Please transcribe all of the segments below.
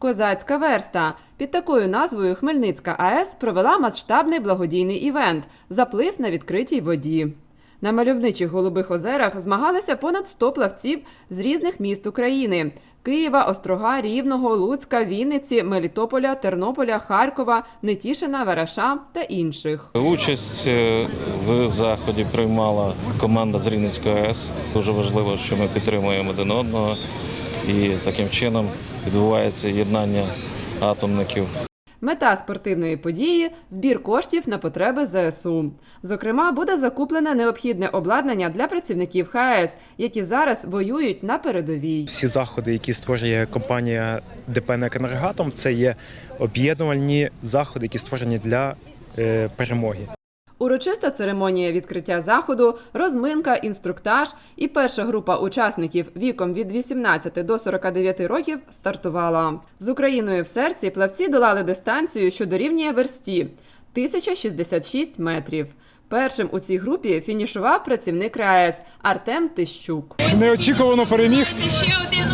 Козацька верста. Під такою назвою Хмельницька АЕС провела масштабний благодійний івент Заплив на відкритій воді. На мальовничих голубих озерах змагалися понад 100 плавців з різних міст України: Києва, Острога, Рівного, Луцька, Вінниці, Мелітополя, Тернополя, Харкова, Нетішина, Вараша та інших. Участь е, в заході приймала команда з Рівненської АЕС. Дуже важливо, що ми підтримуємо один одного, і таким чином відбувається єднання атомників. Мета спортивної події збір коштів на потреби ЗСУ. Зокрема, буде закуплене необхідне обладнання для працівників ХАЕС, які зараз воюють на передовій. Всі заходи, які створює компанія ДП «Енергоатом», це є об'єднувальні заходи, які створені для е, перемоги. Урочиста церемонія відкриття заходу, розминка, інструктаж і перша група учасників віком від 18 до 49 років стартувала. З Україною в серці плавці долали дистанцію, що дорівнює версті 1066 метрів. Першим у цій групі фінішував працівник РаЕС Артем Тищук. Неочікувано переміг.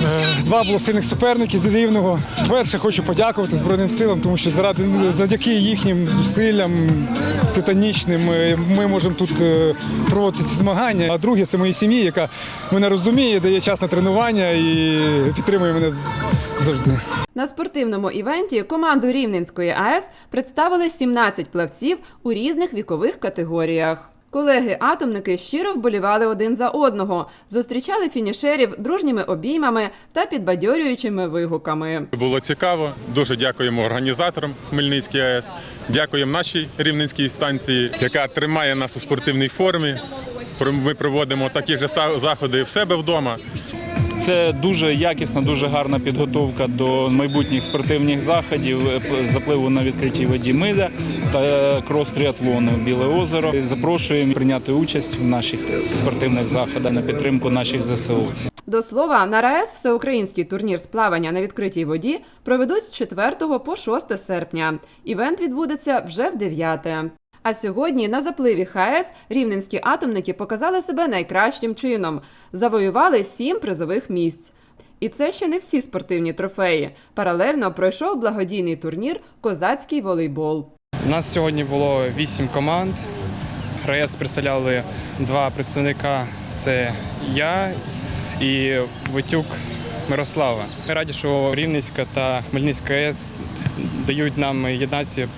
Е, Два було сильних суперники з рівного. Перше хочу подякувати Збройним силам, тому що заради завдяки їхнім зусиллям титанічним е, ми можемо тут е, проводити ці змагання. А друге це моїй сім'ї, яка мене розуміє, дає час на тренування і підтримує мене завжди. На спортивному івенті команду Рівненської АЕС представили 17 плавців у різних вікових категоріях. Колеги-атомники щиро вболівали один за одного, зустрічали фінішерів дружніми обіймами та підбадьорюючими вигуками. Було цікаво. Дуже дякуємо організаторам Хмельницькій АЕС. Дякуємо нашій рівненській станції, яка тримає нас у спортивній формі. Ми проводимо такі ж заходи в себе вдома. Це дуже якісна, дуже гарна підготовка до майбутніх спортивних заходів, е, запливу на відкритій воді Мида та крос-тріатлону Біле озеро. Запрошуємо прийняти участь в наших спортивних заходах на підтримку наших ЗСУ. До слова, на РаЕС всеукраїнський турнір з плавання на відкритій воді проведуть з 4 по 6 серпня. Івент відбудеться вже в 9. А сьогодні на запливі ХАЕС рівненські атомники показали себе найкращим чином. Завоювали сім призових місць. І це ще не всі спортивні трофеї. Паралельно пройшов благодійний турнір Козацький волейбол. У нас сьогодні було вісім команд. РаЕС представляли два представника це я і Витюк Мирослава. Ми раді, що Рівненська та Хмельницька АЕС дають нам єднацію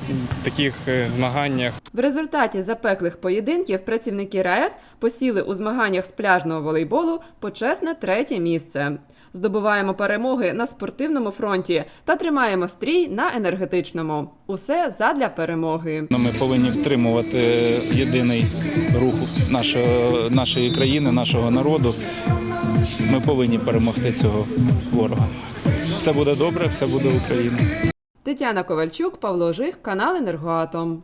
в таких е, змаганнях. В результаті запеклих поєдинків працівники РаЕС посіли у змаганнях з пляжного волейболу почесне третє місце. Здобуваємо перемоги на спортивному фронті та тримаємо стрій на енергетичному. Усе задля перемоги. Ми повинні втримувати єдиний рух нашого, нашої країни, нашого народу. Ми повинні перемогти цього ворога. Все буде добре, все буде Україна. Тетяна Ковальчук, Павло Жих, канал Енергоатом.